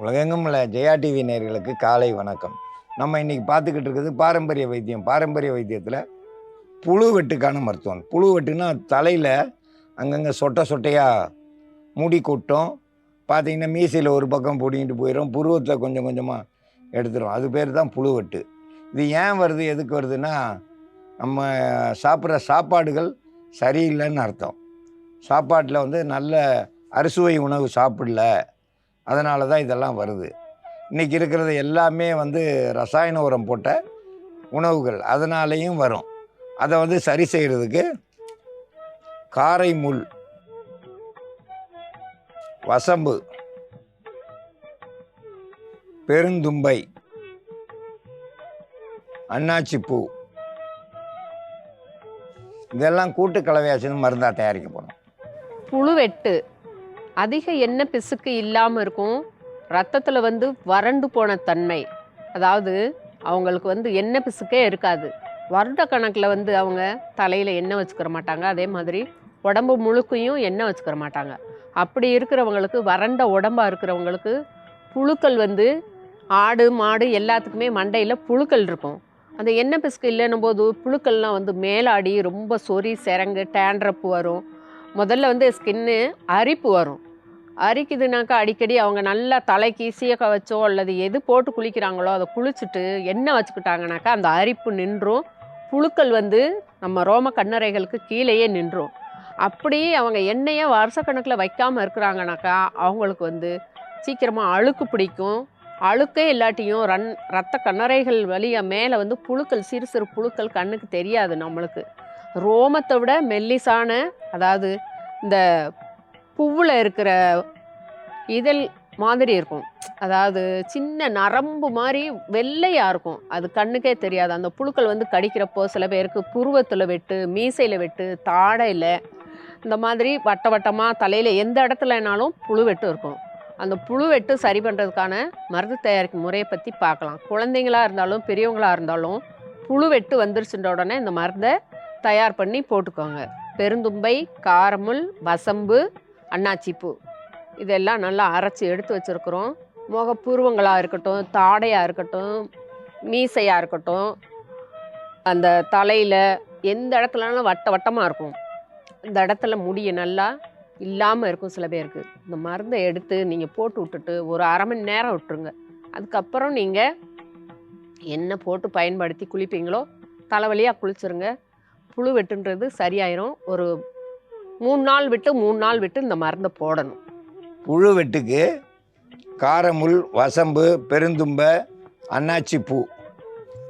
உலகெங்கும் உள்ள ஜெயா டிவி நேர்களுக்கு காலை வணக்கம். நம்ம இன்றைக்கி பார்த்துக்கிட்டு இருக்கிறது பாரம்பரிய வைத்தியம். பாரம்பரிய வைத்தியத்தில் புழு வெட்டுக்கான மருத்துவம். புழு வெட்டுனா தலையில் அங்கங்கே சொட்டை சொட்டையாக முடி கொட்டும். பார்த்திங்கன்னா மீசையில் ஒரு பக்கம் பிடிங்கிட்டு போயிடும் புருவத்தில் கொஞ்சம் கொஞ்சமாக எடுத்துரும். அது பேர் தான் புழு வெட்டு. இது ஏன் வருது? எதுக்கு வருதுன்னா நம்ம சாப்பிட்ற சாப்பாடுகள் சரியில்லைன்னு அர்த்தம். சாப்பாட்டில் வந்து நல்ல அறுசுவை உணவு சாப்பிடல. அதனால தான் இதெல்லாம் வருது. இன்றைக்கி இருக்கிறது எல்லாமே வந்து ரசாயன உரம் போட்ட உணவுகள் அதனாலேயும் வரும். அதை வந்து சரி செய்கிறதுக்கு காரை முள் வசம்பு பெருந்தும்பை அண்ணாச்சிப்பூ இதெல்லாம் கூட்டு கலவையாக சேர்ந்து மருந்தாக தயாரிக்கப்படும் புழுவெட்டு. அதிக எண்ணெய் பிசுக்கு இல்லாமல் இருக்கும். ரத்தத்தில் வந்து வறண்டு போன தன்மை. அதாவது அவங்களுக்கு வந்து எண்ணெய் பிசுக்கே இருக்காது. வருட கணக்கில் வந்து அவங்க தலையில் எண்ணெய் வச்சுக்கிற மாட்டாங்க. அதே மாதிரி உடம்பு முழுக்கையும் எண்ணெய் வச்சுக்கிற மாட்டாங்க. அப்படி இருக்கிறவங்களுக்கு வறண்ட உடம்பாக இருக்கிறவங்களுக்கு புழுக்கள் வந்து ஆடு மாடு எல்லாத்துக்குமே மண்டையில் புழுக்கள் இருக்கும். அந்த எண்ணெய் பிசுக்கு இல்லைன்னும் போது புழுக்கள்லாம் வந்து மேலாடி ரொம்ப சொறி சிரங்கு டேண்ட்ரப்பு வரும். முதல்ல வந்து ஸ்கின்னு அரிப்பு வரும். அரிக்குதுனாக்கா அடிக்கடி அவங்க நல்லா தலைக்கு சீயக்க வச்சோ அல்லது எது போட்டு குளிக்கிறாங்களோ அதை குளிச்சுட்டு எண்ணெய் வச்சுக்கிட்டாங்கனாக்கா அந்த அரிப்பு நின்றும். புழுக்கள் வந்து நம்ம ரோம கண்ணறைகளுக்கு கீழேயே நின்றும். அப்படியே அவங்க எண்ணெயை வருஷக்கணக்கில் வைக்காமல் இருக்கிறாங்கனாக்கா அவங்களுக்கு வந்து சீக்கிரமாக அழுக்கு பிடிக்கும். அழுக்கே இல்லாட்டியும் ரன் ரத்த கண்ணறைகள் வழியாக மேலே வந்து புழுக்கள் சிறு சிறு புழுக்கள் கண்ணுக்கு தெரியாது நம்மளுக்கு. ரோமத்தை விட மெல்லிசான அதாவது இந்த பூவில் இருக்கிற இதழ் மாதிரி இருக்கும். அதாவது சின்ன நரம்பு மாதிரி வெள்ளையாக இருக்கும். அது கண்ணுக்கே தெரியாது. அந்த புழுக்கள் வந்து கடிக்கிறப்போ சில பேருக்கு புருவத்தில் வெட்டு மீசையில் வெட்டு தாடையில் இந்த மாதிரி வட்ட வட்டமாக தலையில் எந்த இடத்துலனாலும் புழு வெட்டு இருக்கும். அந்த புழு வெட்டு சரி பண்ணுறதுக்கான மருந்து தயாரிக்கும் முறையை பற்றி பார்க்கலாம். குழந்தைங்களா இருந்தாலும் பெரியவங்களாக இருந்தாலும் புழு வெட்டு வந்துருச்சுன்ற உடனே இந்த மருந்தை தயார் பண்ணி போட்டுக்கோங்க. பெருந்தும்பை காரமுள் வசம்பு அண்ணாச்சிப்பூ இதெல்லாம் நல்லா அரைச்சி எடுத்து வச்சுருக்குறோம். முகப்பூர்வங்களாக இருக்கட்டும் தாடையாக இருக்கட்டும் மீசையாக இருக்கட்டும் அந்த தலையில் எந்த இடத்துலனாலும் வட்ட வட்டமாக இருக்கும். இந்த இடத்துல முடிய நல்லா இல்லாமல் இருக்கும் சில பேருக்கு. இந்த மருந்தை எடுத்து நீங்கள் போட்டு விட்டுட்டு ஒரு அரை மணி நேரம் விட்டுருங்க. அதுக்கப்புறம் நீங்கள் என்ன போட்டு பயன்படுத்தி குளிப்பீங்களோ தலைவலியாக குளிச்சிருங்க. புழு வெட்டுன்றது சரியாயிரும். ஒரு மூணு நாள் விட்டு மூணு நாள் விட்டு இந்த மருந்தை போடணும். புழு வெட்டுக்கு காரமுள் வசம்பு பெருந்தும்பை அன்னாச்சி பூ.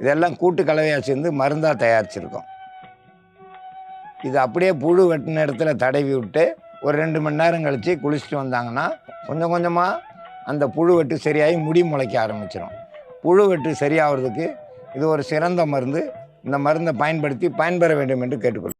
இதெல்லாம் கூட்டு கலவையாக சேர்ந்து மருந்தாக தயாரிச்சிருக்கோம். இது அப்படியே புழு வெட்டின இடத்துல தடவி விட்டு ஒரு ரெண்டு மணி நேரம் கழித்து குளிச்சுட்டு வந்தாங்கன்னா கொஞ்சம் கொஞ்சமாக அந்த புழு வெட்டு சரியாகி முடி முளைக்க ஆரம்பிச்சிடும் புழு வெட்டு சரியாகிறதுக்கு இது ஒரு சிறந்த மருந்து. இந்த மருந்தை பயன்படுத்தி பயன்பெற வேண்டும் என்று கேட்டுக்கொள்